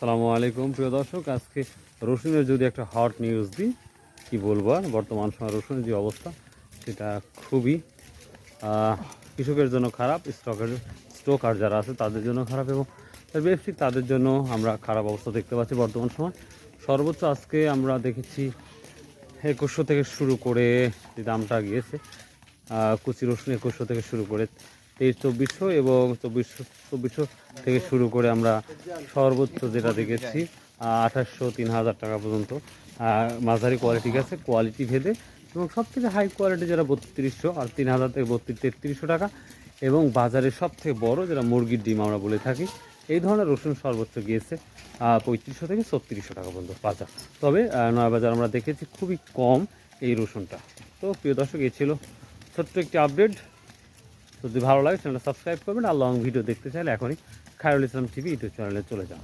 সালামু আলাইকুম। প্রিয় দর্শক, আজকে রসুনের যদি একটা হট নিউজ দিই, কি বলব আর? বর্তমান সময় রসুনের যে অবস্থা, সেটা খুবই কৃষকের জন্য খারাপ, স্টকের স্টোকার যারা আছে, তাদের জন্য খারাপ এবং ব্যবসায়িক তাদের জন্য আমরা খারাপ অবস্থা দেখতে পাচ্ছি বর্তমান সময়। সর্বোচ্চ আজকে আমরা দেখেছি একুশশো থেকে শুরু করে, যে দামটা গিয়েছে কুচি রসুন একুশশো থেকে শুরু করে তেইশ চব্বিশশো এবং চব্বিশশো চব্বিশশো থেকে শুরু করে আমরা সর্বোচ্চ যেটা দেখেছি আঠাশশো তিন হাজার টাকা পর্যন্ত। মাঝারি কোয়ালিটি গেছে কোয়ালিটি ভেদে। এবং সব থেকে হাই কোয়ালিটি যারা বত্রিশশো, আর তিন হাজার থেকে বত্রিশ, তেত্রিশশো টাকা। এবং বাজারে সব থেকে বড় যেটা মুরগির ডিম আমরা বলে থাকি, এই ধরনের রসুন সর্বোচ্চ গিয়েছে পঁয়ত্রিশশো থেকে ছত্রিশশো টাকা পর্যন্ত বাজার। তবে নয়া বাজার আমরা দেখেছি খুবই কম এই রসুনটা। তো প্রিয় দর্শক, এ ছিল ছোট্ট একটি আপডেট যদি ভালো লাগে চ্যানেলটা সাবস্ক্রাইব করবেন আর লং ভিডিও দেখতে চাইলে এখনই খায়রুল ইসলাম টিভি ইউটিউব চ্যানেলে চলে যান।